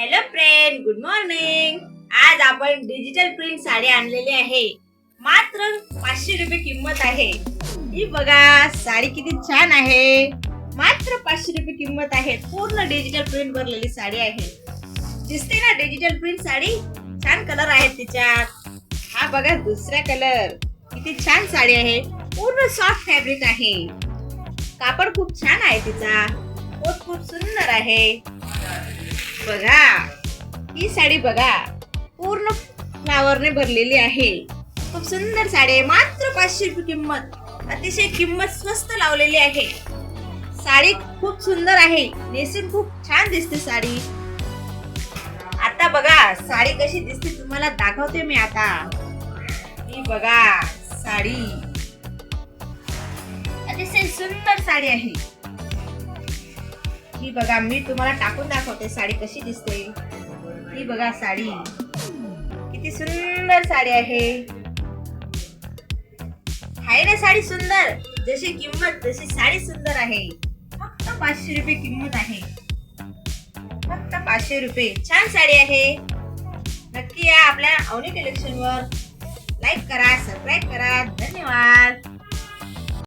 Hello friend good morning आज आपण digital print sari आणलेली आहे. मात्र पाचशे रुपये किंमत आहे. ही बघा साडी किती छान आहे. मात्र पाचशे रुपये किंमत आहे. पूर्ण डिजिटल प्रिंट भरलेली साडी आहे. दिसते ना डिजिटल प्रिंट साडी? छान कलर आहे तिच्यात. हा बघा दुसरा कलर किती छान साडी आहे. पूर्ण सॉफ्ट फॅब्रिक आहे. कापड खूप छान आहे तिचा. पोत खूप सुंदर आहे. बघा. ही साडी बघा. पूर्ण फ्लावरने भरलेली आहे. खूप सुंदर साडी आहे. मात्र पाचशे रुपये किंमत. अतिशय किंमत स्वस्त लावलेली आहे. साडी खूप सुंदर आहे. नेसून खूप छान दिसते साडी. आता बघा साडी कशी दिसते तुम्हाला दाखवते मी आता. ही बघा साडी. अतिशय सुंदर साडी आहे. ही बघा मी तुम्हाला टाकून दाखवते साडी कशी दिसते. ही बघा साडी. किती सुंदर साडी आहे. आहे ना साडी सुंदर. जशी किंमत तशी साडी सुंदर आहे. फक्त पाचशे रुपये किंमत आहे. फक्त पाचशे रुपये. छान साडी आहे. नक्की या आपल्या अवनी कलेक्शन वर लाईक करा सबस्क्राईब करा. धन्यवाद.